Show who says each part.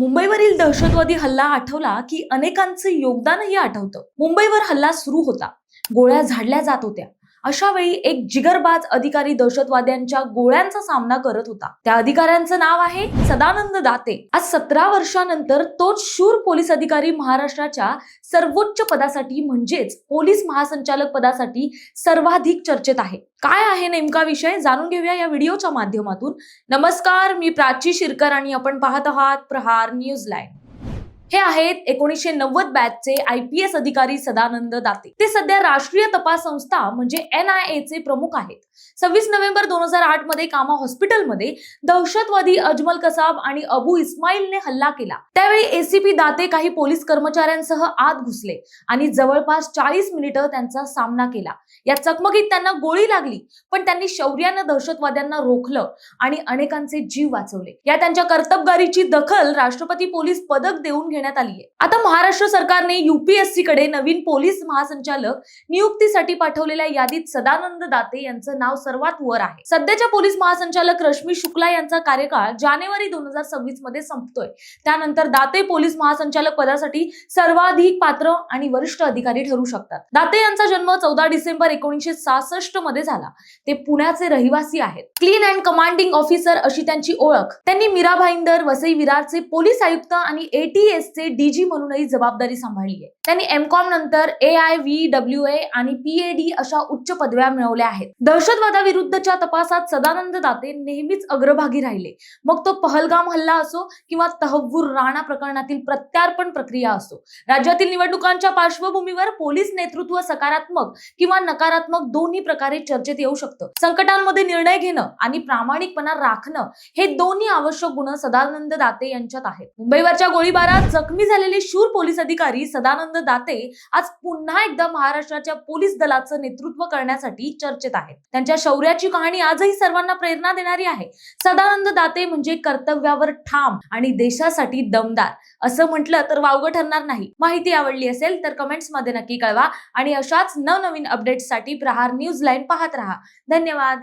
Speaker 1: मुंबईवरील दहशतवादी हल्ला आठवला की अनेकांचं योगदानही आठवतं. मुंबईवर हल्ला सुरू होता. गोळ्या झाडल्या जात होत्या. अशा वेळी एक जिगरबाज अधिकारी दहशतवाद्यांच्या गोळ्यांचा सामना करत होता. त्या अधिकाऱ्यांचं नाव आहे सदानंद दाते. आज सतरा वर्षानंतर तोच शूर पोलीस अधिकारी महाराष्ट्राच्या सर्वोच्च पदासाठी म्हणजेच पोलीस महासंचालक पदासाठी सर्वाधिक चर्चेत आहे. काय आहे नेमका विषय जाणून घेऊया या व्हिडिओच्या माध्यमातून. नमस्कार मी प्राची शिरकर आणि आपण पाहत आहात प्रहार न्यूज लाईन हे आहेत एकोणीसशे नव्वद बॅचचे आय पी एस अधिकारी सदानंद दाते. ते सध्या राष्ट्रीय तपास संस्था म्हणजे एन आय ए चे प्रमुख आहेत. सव्वीस नोव्हेंबर दोन हजार आठमध्ये कामा हॉस्पिटलमध्ये दहशतवादी अजमल कसाब आणि अबू इस्माईलने हल्ला केला. त्यावेळी एसीपी दाते काही पोलीस कर्मचाऱ्यांसह आत घुसले आणि जवळपास चाळीस मिनिटं त्यांचा सामना केला. या चकमकीत त्यांना गोळी लागली पण त्यांनी शौर्यानं दहशतवाद्यांना रोखलं आणि अनेकांचे जीव वाचवले. या त्यांच्या कर्तबगारीची दखल राष्ट्रपती पोलीस पदक देऊन घेण्यात आली आहे आता महाराष्ट्र सरकारने युपीएससी कडे नवीन पोलीस महासंचालक नियुक्तीसाठी पाठवलेल्या यादीत सदानंद दाते यांचं नाव सर्वात वर आहे. सध्याच्या पोलीस महासंचालक रश्मी शुक्ला यांचा कार्यकाळ जानेवारी दोन हजार सव्वीसमध्ये संपतोय. त्यानंतर दाते पोलीस महासंचालक पदासाठी सर्वाधिक पात्र आणि वरिष्ठ अधिकारी ठरू शकतात. दाते यांचा जन्म चौदा डिसेंबर एकोणीसशे सहासष्टमध्ये झाला. ते पुण्याचे रहिवासी आहेत. क्लीन अँड कमांडिंग ऑफिसर अशी त्यांची ओळख. त्यांनी मीरा भाईंदर वसई विरारचे पोलीस आयुक्त आणि एटीएस चे डीजी म्हणूनही जबाबदारी सांभाळली आहे त्यांनी एमकॉम नंतर A I V W A आणि पीएडी अशा उच्च पदव्या मिळवल्या आहेत. दहशतवादाविरुद्धच्या तपासात सदानंद दाते नेहमीच अग्रभागी राहिले. मग तो पहलगाम हल्ला असो किंवा तहव्वूर राणा प्रकरणातील प्रत्यार्पण प्रक्रिया असो राज्यातील निवडणुकांच्या पार्श्वभूमीवर पोलीस नेतृत्व सकारात्मक किंवा नकारात्मक दोन्ही प्रकारे चर्चेत येऊ शकतं. संकटांमध्ये निर्णय घेणं आणि प्रामाणिकपणा राखणं हे दोन्ही आवश्यक गुण सदानंद दाते यांच्यात आहेत. मुंबईवरच्या गोळीबारात जखमी झालेले शूर पोलीस अधिकारी सदानंद दाते आज पुन्हा एकदा महाराष्ट्राच्या पोलीस दलाचं नेतृत्व करण्यासाठी चर्चेत आहेत. त्यांच्या शौर्याची कहाणी आजही सर्वांना प्रेरणा देणारी आहे. सदानंद दाते म्हणजे कर्तव्यावर ठाम आणि देशासाठी दमदार. असं म्हटलं तर वावगं ठरणार नाही. माहिती आवडली असेल तर कमेंट्समध्ये नक्की कळवा आणि अशाच नवनवीन अपडेट्ससाठी प्रहार न्यूज लाईन पाहत राहा. धन्यवाद.